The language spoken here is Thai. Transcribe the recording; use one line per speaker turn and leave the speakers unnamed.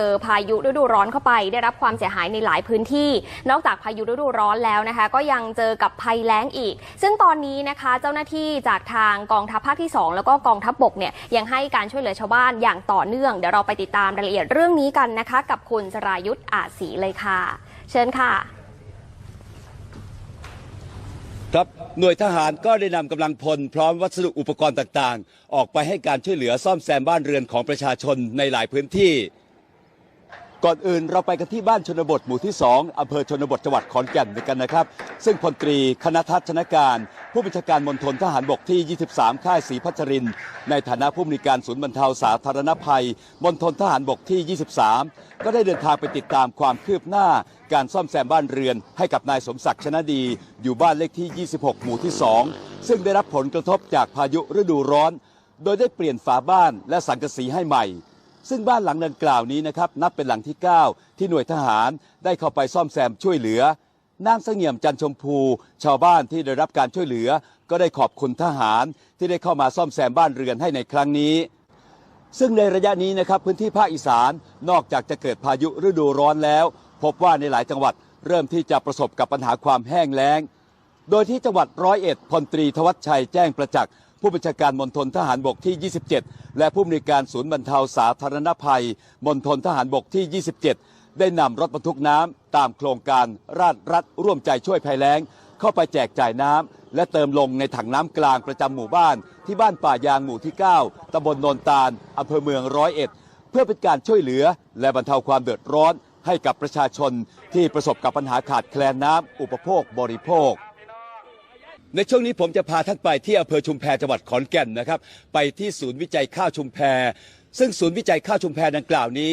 เจอพายุฤดูร้อนเข้าไป ได้รับความเสียหายในหลายพื้นที่ นอกจากพายุฤดูร้อนแล้วนะคะ ก็ยังเจอกับภัยแล้งอีก ซึ่งตอนนี้นะคะเจ้าหน้าที่จากทางกองทัพภาคที่ 2 แล้วก็กองทัพบกเนี่ยยังให้การช่วยเหลือชาวบ้านอย่างต่อเนื่องเดี๋ยวเราไปติดตามรายละเอียดเรื่องนี้กันนะคะ กับคุณสรายุทธ์อาศีเลยค่ะ เชิญค่ะ
ครับหน่วยทหารก็ได้นำกำลังพล พร้อมวัสดุอุปกรณ์ต่างๆ ออกไปให้การช่วยเหลือซ่อมแซมบ้านเรือนของประชาชนในหลายพื้นที่ ก่อนอื่นเราไปกันที่บ้านชนบทหมู่ที่ 2อำเภอชนบทจังหวัดขอนแก่นกันนะครับ ซึ่งพลตรีคณทัศน์ชนการ ผู้บัญชาการมณฑลทหารบกที่ 23 ค่ายศรีพัชริน ในฐานะผู้อำนวยการศูนย์บรรเทาสาธารณภัยมณฑลทหารบกที่ 23 ก็ได้เดินทางไปติดตามความคืบหน้า การซ่อมแซมบ้านเรือน ให้กับนายสมศักดิ์ชนะดี อยู่บ้านเลขที่ 26 หมู่ที่ 2 ซึ่งได้รับผลกระทบจากพายุฤดูร้อน โดยได้เปลี่ยนฝาบ้านและสังกะสีให้ใหม่ ซึ่งบ้านหลังดังกล่าวนี้นะครับนับเป็นหลังที่ 9 ที่หน่วยทหารได้เข้าไปซ่อมแซมช่วยเหลือนางเสงี่ยมจันชมพู ชาวบ้านที่ได้รับการช่วยเหลือ ก็ได้ขอบคุณทหารที่ได้เข้ามาซ่อมแซมบ้านเรือนให้ในครั้งนี้ ซึ่งในระยะนี้นะครับพื้นที่ภาคอีสานนอกจากจะเกิดพายุฤดูร้อนแล้ว พบว่าในหลายจังหวัดเริ่มที่จะประสบกับปัญหาความแห้งแล้ง โดยที่จังหวัดร้อยเอ็ดพลตรีทวัชชัยแจ้งประจักษ์ ผู้บัญชาการมณฑลทหารบกที่ 27 และผู้อำนวยการศูนย์บรรเทาสาธารณภัยมณฑลทหารบกที่ 27 ได้นำรถบรรทุกน้ำตามโครงการราชรัฐร่วมใจช่วยภัยแล้ง เข้าไปแจกจ่ายน้ำและเติมลงในถังน้ำกลางประจำหมู่บ้าน ที่บ้านป่ายางหมู่ที่ 9ตำบลโนนตาลอำเภอเมืองร้อยเอ็ดเพื่อเป็นการช่วยเหลือและบรรเทาความเดือดร้อนให้กับประชาชนที่ประสบกับปัญหาขาดแคลนน้ำอุปโภคบริโภค ในช่วงนี้ผมจะพาท่านไปที่อำเภอชุมแพจังหวัดขอนแก่นนะครับ ไปที่ศูนย์วิจัยข้าวชุมแพ ซึ่งศูนย์วิจัยข้าวชุมแพดังกล่าวนี้